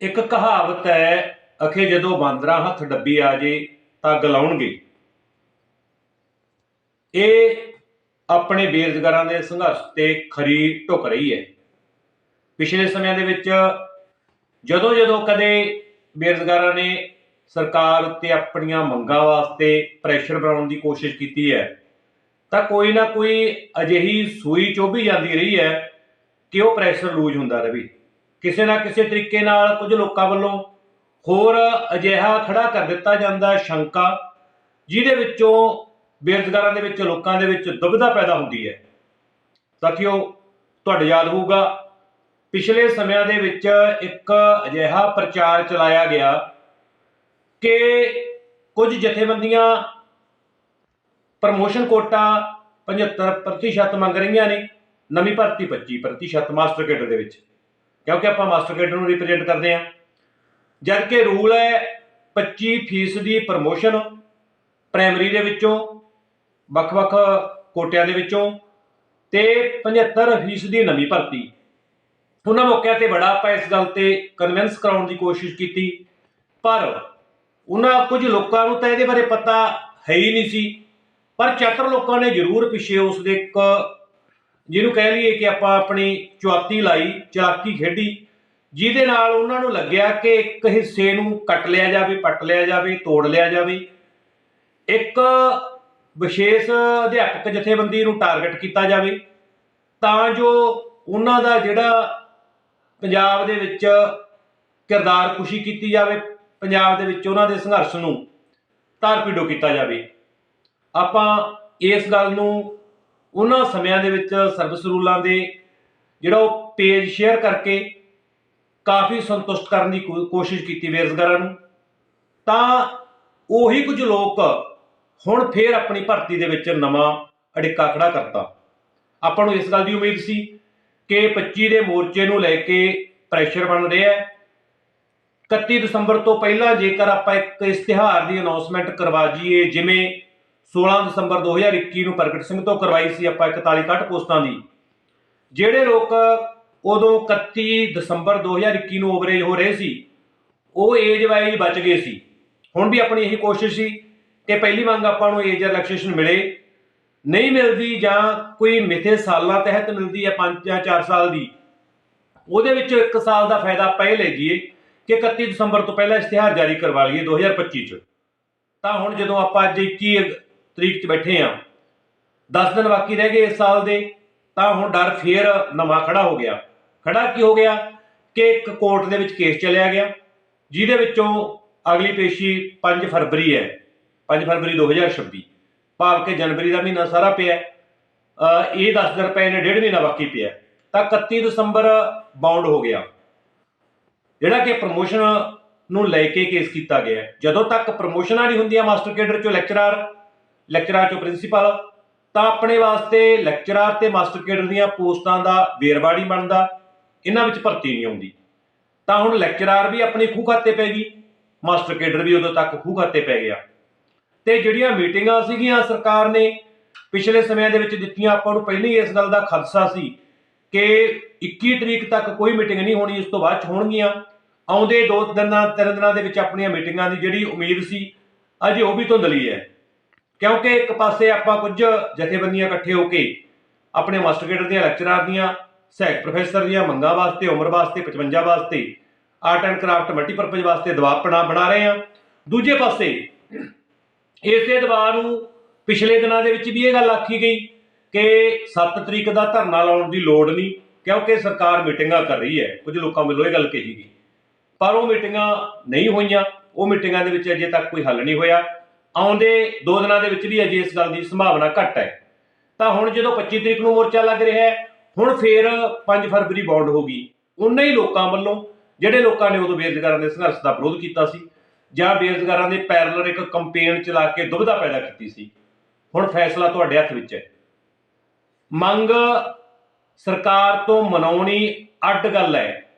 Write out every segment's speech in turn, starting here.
ਇੱਕ ਕਹਾਵਤ ਹੈ, ਅਖੇ ਜਦੋਂ ਬਾਂਦਰਾਂ ਹੱਥ ਡੱਬੀ ਆ ਜੇ ਤਾਂ ਗਲਾਉਣਗੇ ਇਹ ਆਪਣੇ ਬੇਰੁਜ਼ਗਾਰਾਂ ਦੇ ਸੰਘਰਸ਼ ਤੇ ਖਰੀ ਢੁੱਕ ਰਹੀ ਹੈ। ਪਿਛਲੇ ਸਮਿਆਂ ਦੇ ਵਿੱਚ ਜਦੋਂ ਜਦੋਂ ਕਦੇ ਬੇਰੁਜ਼ਗਾਰਾਂ ਨੇ ਸਰਕਾਰ ਉੱਤੇ ਆਪਣੀਆਂ ਮੰਗਾਂ ਵਾਸਤੇ ਪ੍ਰੈਸ਼ਰ ਬਣਾਉਣ ਦੀ ਕੋਸ਼ਿਸ਼ ਕੀਤੀ ਹੈ, ਤਾਂ ਕੋਈ ਨਾ ਕੋਈ ਅਜਿਹੀ ਸੂਈ ਚੋਭੀ ਜਾਂਦੀ ਰਹੀ ਹੈ ਕਿ ਉਹ ਪ੍ਰੈਸ਼ਰ ਲੂਜ਼ ਹੁੰਦਾ ਰਹੇ। ਕਿਸੇ ਨਾ ਕਿਸੇ ਤਰੀਕੇ ਨਾਲ ਕੁਝ ਲੋਕਾਂ ਵੱਲੋਂ ਹੋਰ ਅਜਿਹਾ ਖੜਾ ਕਰ ਦਿੱਤਾ ਜਾਂਦਾ ਸ਼ੰਕਾ, ਜਿਹਦੇ ਵਿੱਚੋਂ ਬੇਰੁਜ਼ਗਾਰਾਂ ਦੇ ਵਿੱਚ, ਲੋਕਾਂ ਦੇ ਵਿੱਚ ਦੁਬਿਧਾ ਪੈਦਾ ਹੁੰਦੀ ਹੈ। ਸਾਥੀਓ, ਤੁਹਾਡੇ ਯਾਦ ਹੋਊਗਾ, ਪਿਛਲੇ ਸਮਿਆਂ ਦੇ ਵਿੱਚ ਇੱਕ ਅਜਿਹਾ ਪ੍ਰਚਾਰ ਚਲਾਇਆ ਗਿਆ ਕਿ ਕੁਝ ਜਥੇਬੰਦੀਆਂ ਪ੍ਰਮੋਸ਼ਨ ਕੋਟਾ 75% ਮੰਗ ਰਹੀਆਂ ਨੇ, ਨਵੀਂ ਭਰਤੀ 25% ਮਾਸਟਰ ਕੇਡਰ ਦੇ ਵਿੱਚ। ਕਿਉਂਕਿ ਆਪਾਂ ਮਾਸਟਰ ਕੇਡਰ ਨੂੰ ਰਿਪਰੈਜ਼ੈਂਟ ਕਰਦੇ ਹਾਂ। ਜਦ ਕਿ ਰੂਲ ਹੈ 25% ਦੀ ਪ੍ਰਮੋਸ਼ਨ ਪ੍ਰਾਇਮਰੀ ਦੇ ਵਿੱਚੋਂ, ਵੱਖ-ਵੱਖ ਕੋਟਿਆਂ ਦੇ ਵਿੱਚੋਂ ਤੇ 75% ਦੀ ਨਵੀਂ ਭਰਤੀ। ਉਹਨਾਂ ਮੌਕਿਆਂ ਤੇ ਬੜਾ ਆਪਾਂ ਇਸ ਗੱਲ ਤੇ ਕਨਵਿੰਸ ਕਰਾਉਣ ਦੀ ਕੋਸ਼ਿਸ਼ ਕੀਤੀ, ਪਰ ਉਹਨਾਂ ਕੁਝ ਲੋਕਾਂ ਨੂੰ ਤਾਂ ਇਹਦੇ ਬਾਰੇ ਪਤਾ ਹੈ ਹੀ ਨਹੀਂ ਸੀ। ਪਰ ਚਤਰ ਲੋਕਾਂ ਨੇ ਜ਼ਰੂਰ ਪਿੱਛੇ ਉਸ ਦੇ ਇੱਕ ਜਿਹਨੂੰ ਕਹਿ ਲਈਏ ਕਿ ਆਪਾਂ ਆਪਣੀ ਚੁਆਤੀ ਲਾਈ ਚਲਾਕੀ ਖੇਡੀ, ਜਿਹਦੇ ਨਾਲ ਉਹਨਾਂ ਨੂੰ ਲੱਗਿਆ ਕਿ ਇੱਕ ਹਿੱਸੇ ਨੂੰ ਕੱਟ ਲਿਆ ਜਾਵੇ, ਪੱਟ ਲਿਆ ਜਾਵੇ, ਤੋੜ ਲਿਆ ਜਾਵੇ। ਇੱਕ ਵਿਸ਼ੇਸ਼ ਅਧਿਆਪਕ ਜਥੇਬੰਦੀ ਨੂੰ ਟਾਰਗੇਟ ਕੀਤਾ ਜਾਵੇ, ਤਾਂ ਜੋ ਉਹਨਾਂ ਦਾ ਜਿਹੜਾ ਪੰਜਾਬ ਦੇ ਵਿੱਚ ਕਿਰਦਾਰ ਖੁਸ਼ੀ ਕੀਤੀ ਜਾਵੇ, ਪੰਜਾਬ ਦੇ ਵਿੱਚ ਉਹਨਾਂ ਦੇ ਸੰਘਰਸ਼ ਨੂੰ ਤਾਰਪੀਡੋ ਕੀਤਾ ਜਾਵੇ। ਆਪਾਂ ਇਸ ਗੱਲ ਨੂੰ ਉਹਨਾਂ ਸਮਿਆਂ ਦੇ ਵਿੱਚ ਸਰਵਿਸ ਰੂਲਾਂ ਦੇ ਜਿਹੜਾ ਉਹ ਪੇਜ ਸ਼ੇਅਰ ਕਰਕੇ ਕਾਫੀ ਸੰਤੁਸ਼ਟ ਕਰਨ ਦੀ ਕੋਸ਼ਿਸ਼ ਕੀਤੀ ਬੇਰੁਜ਼ਗਾਰਾਂ ਨੂੰ। ਤਾਂ ਉਹੀ ਕੁਝ ਲੋਕ ਹੁਣ ਫੇਰ ਆਪਣੀ ਭਰਤੀ ਦੇ ਵਿੱਚ ਨਵਾਂ ਅੜਿੱਕਾ ਖੜਾ ਕਰਤਾ। ਆਪਾਂ ਨੂੰ ਇਸ ਗੱਲ ਦੀ ਉਮੀਦ ਸੀ ਕਿ 25 ਦੇ ਮੋਰਚੇ ਨੂੰ ਲੈ ਕੇ ਪ੍ਰੈਸ਼ਰ ਬਣ ਰਿਹਾ ਹੈ। 31 ਦਸੰਬਰ ਤੋਂ ਪਹਿਲਾਂ ਜੇਕਰ ਆਪਾਂ ਇੱਕ ਇਸ਼ਤਿਹਾਰ ਦੀ ਅਨਾਉਂਸਮੈਂਟ ਕਰਵਾ ਜੀਏ ਜਿਵੇਂ 16 ਦਸੰਬਰ 2021 ਨੂੰ ਪ੍ਰਗਟ ਸਿੰਘ ਤੋਂ ਕਰਵਾਈ ਸੀ ਆਪਾਂ 41 ਕੱਟ ਪੋਸਟਾਂ ਦੀ। ਜਿਹੜੇ ਲੋਕ ਉਦੋਂ 31 ਦਸੰਬਰ 2021 ਨੂੰ ਓਵਰੇਜ ਹੋ ਰਹੇ ਸੀ, ਉਹ ਏਜ ਵਾਈਜ਼ ਬਚ ਗਏ ਸੀ। ਹੁਣ ਵੀ ਆਪਣੀ ਇਹੀ ਕੋਸ਼ਿਸ਼ ਸੀ ਕਿ ਪਹਿਲੀ ਮੰਗ ਆਪਾਂ ਨੂੰ ਏਜ ਰਿਲੈਕਸੇਸ਼ਨ ਮਿਲੇ। ਨਹੀਂ ਮਿਲਦੀ ਜਾਂ ਕੋਈ ਮਿੱਥੇ ਸਾਲਾਂ ਤਹਿਤ ਮਿਲਦੀ ਹੈ 5 ਜਾਂ 4 ਸਾਲ ਦੀ, ਉਹਦੇ ਵਿੱਚੋਂ 1 ਸਾਲ ਦਾ ਫਾਇਦਾ ਆਪਾਂ ਇਹ ਲੈ ਜਾਈਏ ਕਿ 31 ਦਸੰਬਰ ਤੋਂ ਪਹਿਲਾਂ ਇਸ਼ਤਿਹਾਰ ਜਾਰੀ ਕਰਵਾ ਲਈਏ 2025 ਚ। ਤਾਂ ਹੁਣ ਜਦੋਂ ਆਪਾਂ ਅੱਜ 21 ਤਰੀਕ 'ਚ ਬੈਠੇ ਆ। 10 ਦਿਨ ਬਾਕੀ ਰਹਿ ਗਏ ਇਸ ਸਾਲ ਦੇ, ਤਾਂ ਹੁਣ ਡਰ ਫੇਰ ਨਵਾਂ ਖੜਾ ਹੋ ਗਿਆ। ਖੜਾ ਕੀ ਹੋ ਗਿਆ? ਕਿ ਇੱਕ ਕੋਰਟ ਦੇ ਵਿੱਚ ਕੇਸ ਚੱਲਿਆ ਗਿਆ, ਜਿਹਦੇ ਵਿੱਚੋਂ ਅਗਲੀ ਪੇਸ਼ੀ 5 ਫਰਵਰੀ ਹੈ 5 ਫਰਵਰੀ 2026 ਭਾਵ ਕਿ ਜਨਵਰੀ ਦਾ ਮਹੀਨਾ ਸਾਰਾ ਪਿਆ ਇਹ 10 ਦਿਨ ਪਏ ਨੇ, ਡੇਢ ਮਹੀਨਾ ਬਾਕੀ ਪਿਆ ਤਾਂ 31 ਦਸੰਬਰ ਬਾਉਂਡ ਹੋ ਗਿਆ। ਜਿਹੜਾ ਕਿ ਪ੍ਰਮੋਸ਼ਨ ਨੂੰ ਲੈ ਕੇ ਕੇਸ ਕੀਤਾ ਗਿਆ ਜਦੋਂ ਤੱਕ ਪ੍ਰਮੋਸ਼ਨਾਂ ਨਹੀਂ ਹੁੰਦੀਆਂ, ਮਾਸਟਰ ਕੇਡਰ ਚੋਂ ਲੈਕਚਰਰ ਲੈਕਚਰਾਰ ਚੋਂ ਪ੍ਰਿੰਸੀਪਲ ਤਾਂ ਆਪਣੇ ਵਾਸਤੇ ਲੈਕਚਰਾਰ ਤੇ ਮਾਸਟਰ ਕੇਡਰ ਦੀਆਂ ਪੋਸਟਾਂ ਦਾ ਵੇਰਵਾ ਨਹੀਂ ਬਣਦਾ, ਇਹਨਾਂ ਵਿੱਚ ਭਰਤੀ ਨਹੀਂ ਆਉਂਦੀ। ਤਾਂ ਹੁਣ ਲੈਕਚਰਾਰ ਵੀ ਆਪਣੀ ਖੂਹ ਖਾਤੇ ਪੈ ਗਈ ਮਾਸਟਰ ਕੇਡਰ ਵੀ ਉਦੋਂ ਤੱਕ ਖੂਹ ਖਾਤੇ ਪੈ ਗਿਆ। ਤੇ ਜਿਹੜੀਆਂ ਮੀਟਿੰਗਾਂ ਸੀਗੀਆਂ ਸਰਕਾਰ ਨੇ, ਪਿਛਲੇ ਸਮਿਆਂ ਦੇ ਵਿੱਚ ਦਿੱਤੀਆਂ, ਆਪਾਂ ਨੂੰ ਪਹਿਲਾਂ ਹੀ ਇਸ ਗੱਲ ਦਾ ਖਦਸ਼ਾ ਸੀ ਕਿ 21 ਤਰੀਕ ਤੱਕ ਕੋਈ ਮੀਟਿੰਗ ਨਹੀਂ ਹੋਣੀ, ਇਸ ਤੋਂ ਬਾਅਦ ਚ ਹੋਣਗੀਆਂ। ਆਉਂਦੇ ਦੋ ਦਿਨਾਂ ਤਿੰਨ ਦਿਨਾਂ ਦੇ ਵਿੱਚ ਆਪਣੀਆਂ ਮੀਟਿੰਗਾਂ ਦੀ ਜਿਹੜੀ ਉਮੀਦ ਸੀ, ਅਜੇ ਉਹ ਵੀ ਧੁੰਦਲੀ ਹੈ। ਕਿਉਂਕਿ ਇੱਕ ਪਾਸੇ ਆਪਾਂ ਕੁਝ ਜਥੇਬੰਦੀਆਂ ਇਕੱਠੇ ਹੋ ਕੇ ਆਪਣੇ ਮਾਸਟਰ ਕੇਡਰ ਦੀਆਂ ਲੈਕਚਰਾਰ ਦੀਆਂ, ਸਹਾਇਕ ਪ੍ਰੋਫੈਸਰ ਦੀਆਂ ਮੰਗਾਂ ਵਾਸਤੇ, ਉਮਰ ਵਾਸਤੇ 55 ਵਾਸਤੇ, ਆਰਟ ਐਂਡ ਕਰਾਫਟ ਮਲਟੀਪਰਪਜ਼ ਵਾਸਤੇ ਦਬਾਅ ਬਣਾ ਬਣਾ ਰਹੇ ਆ ਦੂਜੇ ਪਾਸੇ ਇਸੇ ਦਬਾਅ ਨੂੰ ਪਿਛਲੇ ਦਿਨਾਂ ਦੇ ਵਿੱਚ ਵੀ ਇਹ ਗੱਲ ਆਖੀ ਗਈ ਕਿ 7 ਤਰੀਕ ਦਾ ਧਰਨਾ ਲਾਉਣ ਦੀ ਲੋੜ ਨਹੀਂ, ਕਿਉਂਕਿ ਸਰਕਾਰ ਮੀਟਿੰਗਾਂ ਕਰ ਰਹੀ ਹੈ। ਕੁਝ ਲੋਕਾਂ ਵੱਲੋਂ ਇਹ ਗੱਲ ਕਹੀ ਗਈ। ਪਰ ਉਹ ਮੀਟਿੰਗਾਂ ਨਹੀਂ ਹੋਈਆਂ। ਉਹ ਮੀਟਿੰਗਾਂ ਦੇ ਵਿੱਚ ਅਜੇ ਤੱਕ ਕੋਈ ਹੱਲ ਨਹੀਂ ਹੋਇਆ। ਆਉਂਦੇ ਦੋ ਦਿਨਾਂ ਦੇ ਵਿੱਚ ਵੀ ਅਜੇ ਇਸ ਗੱਲ ਦੀ ਸੰਭਾਵਨਾ ਘੱਟ ਹੈ। ਤਾਂ ਹੁਣ ਜਦੋਂ 25 ਤਰੀਕ ਨੂੰ ਮੋਰਚਾ ਲੱਗ ਰਿਹਾ ਹੈ, ਹੁਣ ਫੇਰ 5 ਫਰਵਰੀ ਬਾਉਂਡ ਹੋ ਗਈ। ਉਨੇ ਹੀ ਲੋਕਾਂ ਵੱਲੋਂ, ਜਿਹੜੇ ਲੋਕਾਂ ਨੇ ਉਦੋਂ ਬੇਰੁਜ਼ਗਾਰਾਂ ਦੇ ਸੰਘਰਸ਼ ਦਾ ਵਿਰੋਧ ਕੀਤਾ ਸੀ, ਜਾਂ ਬੇਰੁਜ਼ਗਾਰਾਂ ਦੇ ਪੈਰਲਰ ਇੱਕ ਕੰਪੇਨ ਚਲਾ ਕੇ ਦੁਬਿਧਾ ਪੈਦਾ ਕੀਤੀ ਸੀ, ਹੁਣ ਫੈਸਲਾ ਤੁਹਾਡੇ ਹੱਥ ਵਿੱਚ ਹੈ। ਮੰਗ ਸਰਕਾਰ ਤੋਂ ਮਨਾਉਣੀ ਅੱਡ ਗੱਲ ਹੈ।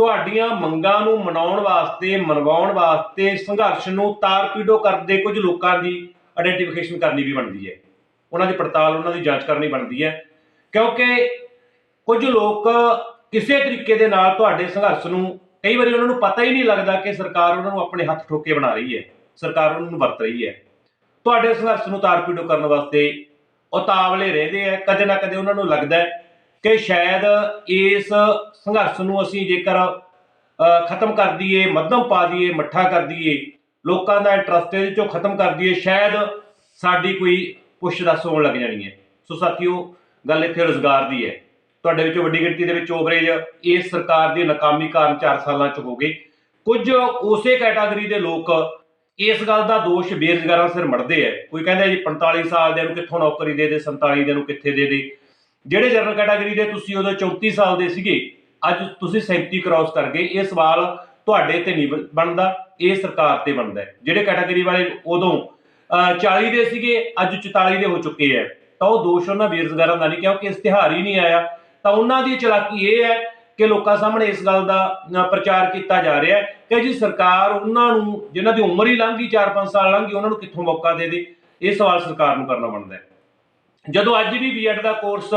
ਤੁਹਾਡੀਆਂ ਮੰਗਾਂ ਨੂੰ ਮਨਾਉਣ ਵਾਸਤੇ ਮਨਵਾਉਣ ਵਾਸਤੇ, ਸੰਘਰਸ਼ ਨੂੰ ਤਾਰਪੀਡੋ ਕਰਦੇ ਕੁਝ ਲੋਕਾਂ ਦੀ ਆਇਡੈਂਟੀਫਿਕੇਸ਼ਨ ਕਰਨੀ ਵੀ ਬਣਦੀ ਹੈ। ਉਹਨਾਂ ਦੀ ਪੜਤਾਲ, ਉਹਨਾਂ ਦੀ ਜਾਂਚ ਕਰਨੀ ਬਣਦੀ ਹੈ। ਕਿਉਂਕਿ ਕੁਝ ਲੋਕ ਕਿਸੇ ਤਰੀਕੇ ਦੇ ਨਾਲ ਤੁਹਾਡੇ ਸੰਘਰਸ਼ ਨੂੰ, ਕਈ ਵਾਰੀ ਉਹਨਾਂ ਨੂੰ ਪਤਾ ਹੀ ਨਹੀਂ ਲੱਗਦਾ ਕਿ ਸਰਕਾਰ ਉਹਨਾਂ ਨੂੰ ਆਪਣੇ ਹੱਥ ਠੋਕੇ ਬਣਾ ਰਹੀ ਹੈ। ਸਰਕਾਰ ਉਹਨਾਂ ਨੂੰ ਵਰਤ ਰਹੀ ਹੈ। ਤੁਹਾਡੇ ਸੰਘਰਸ਼ ਨੂੰ ਤਾਰਪੀੜੋ ਕਰਨ ਵਾਸਤੇ ਉਤਾਵਲੇ ਰਹਿੰਦੇ ਆ ਕਦੇ ਨਾ ਕਦੇ ਉਹਨਾਂ ਨੂੰ ਲੱਗਦਾ ਕਿ ਸ਼ਾਇਦ ਇਸ ਸੰਘਰਸ਼ ਨੂੰ ਅਸੀਂ ਜੇਕਰ ਖਤਮ ਕਰ ਦਈਏ, ਮੱਧਮ ਪਾ ਦਈਏ, ਮੱਠਾ ਕਰ ਦਈਏ, ਲੋਕਾਂ ਦਾ ਇੰਟਰਸਟ ਇਹਦੇ ਚੋਂ ਖਤਮ ਕਰ ਦਈਏ, ਸ਼ਾਇਦ ਸਾਡੀ ਕੋਈ ਪੁੱਛ ਦੱਸ ਹੋਣ ਲੱਗ ਜਾਣੀ ਹੈ। ਸੋ ਸਾਥੀਓ, ਗੱਲ ਇੱਥੇ ਰੋਜ਼ਗਾਰ ਦੀ ਹੈ। ਤੁਹਾਡੇ ਵਿੱਚੋਂ ਵੱਡੀ ਗਿਣਤੀ ਦੇ ਵਿੱਚ ਓਵਰੇਜ ਇਸ ਸਰਕਾਰ ਦੀ ਨਾਕਾਮੀ ਕਾਰਨ 4 ਸਾਲਾਂ ਚ ਹੋ ਗਏ ਕੁਝ ਉਸੇ ਕੈਟਾਗਰੀ ਦੇ ਲੋਕ ਇਸ ਗੱਲ ਦਾ ਦੋਸ਼ ਬੇਰੁਜ਼ਗਾਰਾਂ ਸਿਰ ਮੜਦੇ ਆ ਕੋਈ ਕਹਿੰਦਾ ਜੀ 45 ਸਾਲ ਦੇ ਨੂੰ ਕਿੱਥੋਂ ਨੌਕਰੀ ਦੇ ਦੇ 47 ਦੇ ਨੂੰ ਕਿੱਥੇ ਦੇ ਦੇ। ਜਿਹੜੇ ਜਨਰਲ ਕੈਟਾਗਰੀ ਦੇ ਤੁਸੀਂ ਉਦੋਂ 34 ਸਾਲ ਦੇ ਸੀਗੇ ਅੱਜ ਤੁਸੀਂ 37 ਕ੍ਰਾਸ ਕਰ ਗਏ ਇਹ ਸਵਾਲ ਤੁਹਾਡੇ ਤੇ ਨਹੀਂ ਬ- ਬਣਦਾ ਇਹ ਸਰਕਾਰ ਤੇ ਬਣਦਾ ਜਿਹੜੇ ਕੈਟਾਗਰੀ ਵਾਲੇ ਉਦੋਂ ਅਹ, 40 ਦੇ ਸੀਗੇ ਅੱਜ 44 ਦੇ ਹੋ ਚੁੱਕੇ ਹੈ। ਤਾਂ ਉਹ ਦੋਸ਼ ਉਹਨਾਂ ਬੇਰੁਜ਼ਗਾਰਾਂ ਦਾ ਨਹੀਂ ਕਿਉਂਕਿ ਇਸ਼ਤਿਹਾਰ ਹੀ ਨਹੀਂ ਆਇਆ। ਤਾਂ ਉਹਨਾਂ ਦੀ ਚਲਾਕੀ ਇਹ ਹੈ ਕਿ ਲੋਕਾਂ ਸਾਹਮਣੇ ਇਸ ਗੱਲ ਦਾ ਪ੍ਰਚਾਰ ਕੀਤਾ ਜਾ ਰਿਹਾ ਹੈ ਕਿ ਜੀ ਸਰਕਾਰ ਉਹਨਾਂ ਨੂੰ ਜਿਨ੍ਹਾਂ ਦੀ ਉਮਰ ਹੀ ਲੰਘ ਗਈ 4-5 ਸਾਲ ਲੰਘ ਗਈ ਉਹਨਾਂ ਨੂੰ ਕਿੱਥੋਂ ਮੌਕਾ ਦੇ ਦੇ? ਇਹ ਸਵਾਲ ਸਰਕਾਰ ਨੂੰ ਕਰਨਾ ਬਣਦਾ ਹੈ। ਜਦੋਂ ਅੱਜ ਵੀ ਬੀਐਡ ਦਾ ਕੋਰਸ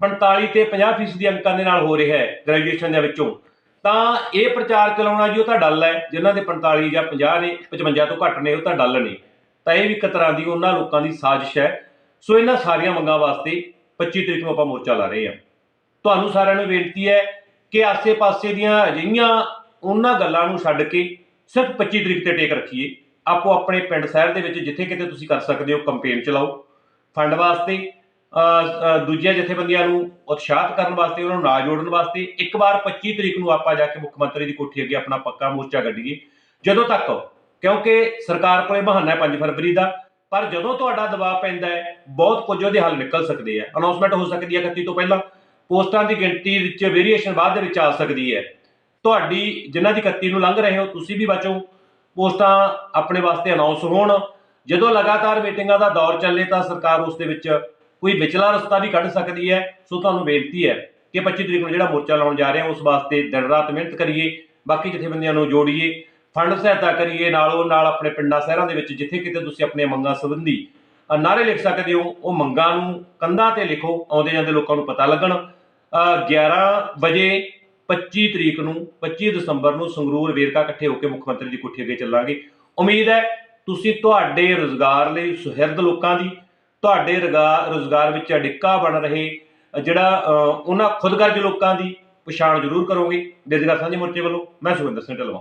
45 ਤੇ 50% ਫੀਸਦੀ ਅੰਕਾਂ ਦੇ ਨਾਲ ਹੋ ਰਿਹਾ ਹੈ ਗ੍ਰੈਜੂਏਸ਼ਨ ਦੇ ਵਿੱਚੋਂ, ਤਾਂ ਇਹ ਪ੍ਰਚਾਰ ਚਲਾਉਣਾ ਜੀ ਉਹ ਤਾਂ ਡੱਲ ਹੈ, ਜਿਨ੍ਹਾਂ ਦੇ 45 ਜਾਂ 50 ਨੇ 55 ਤੋਂ ਘੱਟ ਨੇ, ਉਹ ਤਾਂ ਡੱਲ ਨੇ। ਤਾਂ ਇਹ ਵੀ ਇੱਕ ਤਰ੍ਹਾਂ ਦੀ ਉਹਨਾਂ ਲੋਕਾਂ ਦੀ ਸਾਜ਼ਿਸ਼ ਹੈ। ਸੋ ਇਹਨਾਂ ਸਾਰੀਆਂ ਮੰਗਾਂ ਵਾਸਤੇ 25 ਤਰੀਕ ਨੂੰ ਆਪਾਂ ਮੋਰਚਾ ਲਾ ਰਹੇ ਹਾਂ। ਤੁਹਾਨੂੰ ਸਾਰਿਆਂ ਨੂੰ ਬੇਨਤੀ ਹੈ ਕਿ ਆਸੇ-ਪਾਸੇ ਦੀਆਂ ਅਜਿਹੀਆਂ ਉਹਨਾਂ ਗੱਲਾਂ ਨੂੰ ਛੱਡ ਕੇ ਸਿਰਫ 25 ਤਰੀਕ ਤੇ ਟੇਕ ਰੱਖੀਏ। ਆਪੋ ਆਪਣੇ ਪਿੰਡ ਸ਼ਹਿਰ ਦੇ ਵਿੱਚ ਜਿੱਥੇ ਕਿਤੇ ਤੁਸੀਂ ਕਰ ਸਕਦੇ ਹੋ ਕੰਪੇਨ ਚਲਾਓ। ਫੰਡ ਵਾਸਤੇ ਦੂਜੀਆਂ ਜਥੇਬੰਦੀਆਂ ਨੂੰ ਉਤਸ਼ਾਹਿਤ ਕਰਨ ਵਾਸਤੇ, ਉਹਨਾਂ ਨੂੰ ਨਾਲ ਜੋੜਨ ਵਾਸਤੇ, ਇੱਕ ਵਾਰ 25 ਤਰੀਕ ਨੂੰ ਆਪਾਂ ਜਾ ਕੇ ਮੁੱਖ ਮੰਤਰੀ ਦੀ ਕੋਠੀ ਅੱਗੇ ਆਪਣਾ ਪੱਕਾ ਮੋਰਚਾ ਕੱਢੀਏ। ਜਦੋਂ ਤੱਕ, ਕਿਉਂਕਿ ਸਰਕਾਰ ਕੋਲੇ ਬਹਾਨਾ ਹੈ 5 ਫਰਵਰੀ ਦਾ, ਪਰ ਜਦੋਂ ਤੁਹਾਡਾ ਦਬਾਅ ਪੈਂਦਾ ਹੈ, ਬਹੁਤ ਕੁਝ ਉਹਦੇ ਹੱਲ ਨਿਕਲ ਸਕਦੇ ਆ। ਅਨਾਉਂਸਮੈਂਟ ਹੋ ਸਕਦੀ ਹੈ 31 ਤੋਂ ਪਹਿਲਾਂ। ਪੋਸਟਾਂ ਦੀ ਗਿਣਤੀ ਵਿੱਚ ਵੇਰੀਏਸ਼ਨ ਬਾਅਦ ਦੇ ਵਿੱਚ ਆ ਸਕਦੀ ਹੈ। ਤੁਹਾਡੀ, ਜਿਨ੍ਹਾਂ ਦੀ 31 ਨੂੰ ਲੰਘ ਰਹੇ ਹੋ, ਤੁਸੀਂ ਵੀ ਬਚੋ। ਪੋਸਟਾਂ ਆਪਣੇ ਵਾਸਤੇ ਅਨਾਉਂਸ ਹੋਣ। ਜਦੋਂ ਲਗਾਤਾਰ ਮੀਟਿੰਗਾਂ ਦਾ ਦੌਰ ਚੱਲੇ ਤਾਂ ਸਰਕਾਰ ਉਸ ਦੇ ਵਿੱਚ ਕੋਈ ਵਿਚਲਾ ਰਸਤਾ ਵੀ ਕੱਢ ਸਕਦੀ ਹੈ। ਸੋ ਤੁਹਾਨੂੰ ਬੇਨਤੀ ਹੈ ਕਿ 25 ਤਰੀਕ ਨੂੰ ਜਿਹੜਾ ਮੋਰਚਾ ਲਾਉਣ ਜਾ ਰਹੇ ਹਾਂ ਉਸ ਵਾਸਤੇ ਦਿਨ ਰਾਤ ਮਿਹਨਤ ਕਰੀਏ ਬਾਕੀ ਜਥੇਬੰਦੀਆਂ ਨੂੰ ਜੋੜੀਏ ਫੰਡ ਸਹਾਇਤਾ ਕਰੀਏ ਨਾਲੋਂ ਨਾਲ ਆਪਣੇ ਪਿੰਡਾਂ ਸ਼ਹਿਰਾਂ ਦੇ ਵਿੱਚ ਜਿੱਥੇ ਕਿਤੇ ਤੁਸੀਂ ਆਪਣੀਆਂ ਮੰਗਾਂ ਸੰਬੰਧੀ ਅ, ਨਾਅਰੇ ਲਿਖ ਸਕਦੇ ਹੋ ਉਹ ਮੰਗਾਂ ਨੂੰ ਕੰਧਾਂ ਤੇ ਲਿਖੋ ਆਉਂਦੇ ਜਾਂਦੇ ਲੋਕਾਂ ਨੂੰ ਪਤਾ ਲੱਗਣ। ਅ, 11 ਵਜੇ 25 ਤਰੀਕ ਨੂੰ 25 ਦਸੰਬਰ ਨੂੰ ਸੰਗਰੂਰ ਵੇਰਕਾ ਇਕੱਠੇ ਹੋ ਕੇ ਮੁੱਖ ਮੰਤਰੀ ਦੀ ਕੋਠੀ ਅੱਗੇ ਚੱਲਾਂਗੇ। ਉਮੀਦ ਹੈ ਤੁਸੀਂ ਤੁਹਾਡੇ ਰੋਜ਼ਗਾਰ ਲਈ ਸੁਹਿਰਦ ਲੋਕਾਂ ਦੀ, ਤੁਹਾਡੇ ਰੁਜ਼ਗਾਰ ਰੋਜ਼ਗਾਰ ਵਿੱਚ ਅਡਿੱਕਾ ਬਣ ਰਹੇ, ਜਿਹੜਾ ਉਹਨਾਂ ਖੁਦਗਰਜ ਲੋਕਾਂ ਦੀ ਪਛਾਣ ਜ਼ਰੂਰ ਕਰੋਗੇ। ਬੇਜ਼ਗਾਰ ਸਾਂਝੇ ਮੋਰਚੇ ਵੱਲੋਂ, ਮੈਂ ਸੁਖਿੰਦਰ ਸਿੰਘ ਢਲਵਾਂ